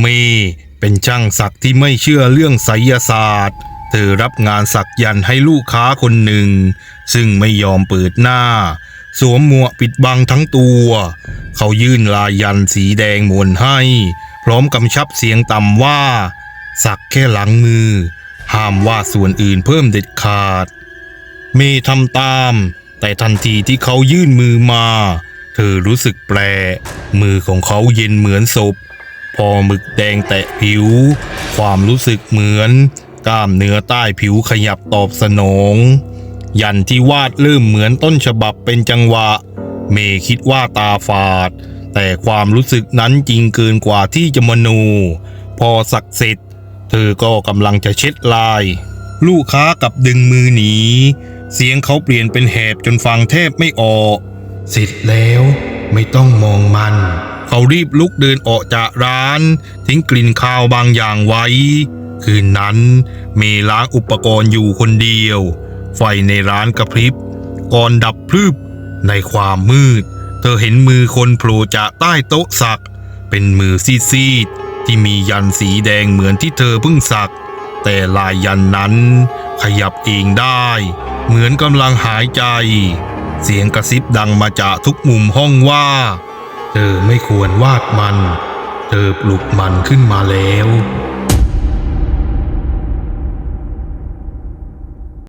เมเป็นช่างสักที่ไม่เชื่อเรื่องไสยศาสตร์ เธอรับงานสักยันต์ให้ลูกค้าคนหนึ่ง ซึ่งไม่ยอมเปิดหน้า สวมหมวกปิดบังทั้งตัว เขายื่นลายยันสีแดงมวนให้ พร้อมกำชับเสียงต่ำว่า สักแค่หลังมือ ห้ามว่าดส่วนอื่นเพิ่มเด็ดขาด เมย์ทำตาม แต่ทันทีที่เขายื่นมือมา เธอรู้สึกแปล มือของเขาเย็นเหมือนศพ พอหมึกแดงแตะผิว ความรู้สึกเหมือน กล้ามเนื้อใต้ผิวขยับตอบสนอง ยันที่วาดเริ่มเหมือนต้นฉบับเป็นจังหวะ เมคิดว่าตาฝาด แต่ความรู้สึกนั้นจริงเกินกว่าที่จะมโนพอสักเสร็จเธอก็กำลังจะเช็ดลาย ลูกค้ากับดึงมือหนี เสียงเขาเปลี่ยนเป็นแหบจนฟังแทบไม่ออก เสร็จแล้วไม่ต้องมองมัน เขารีบลุกเดินออกจากร้าน ทิ้งกลิ่นคาวบางอย่างไว้ คืนนั้นเมล้างอุปกรณ์อยู่คนเดียว ไฟในร้านกระพริบก่อนดับพรึบ ในความมืด เธอเห็นมือคนโผล่จากใต้โต๊ะสัก เป็นมือซีดๆที่มียันสีแดงเหมือนที่เธอเพิ่งสัก แต่ลายยันนั้นขยับเองได้ เหมือนกำลังหายใจ เสียงกระซิบดังมาจากทุกมุมห้องว่า เธอไม่ควรวาดมัน เธอปลุกมันขึ้นมาแล้ว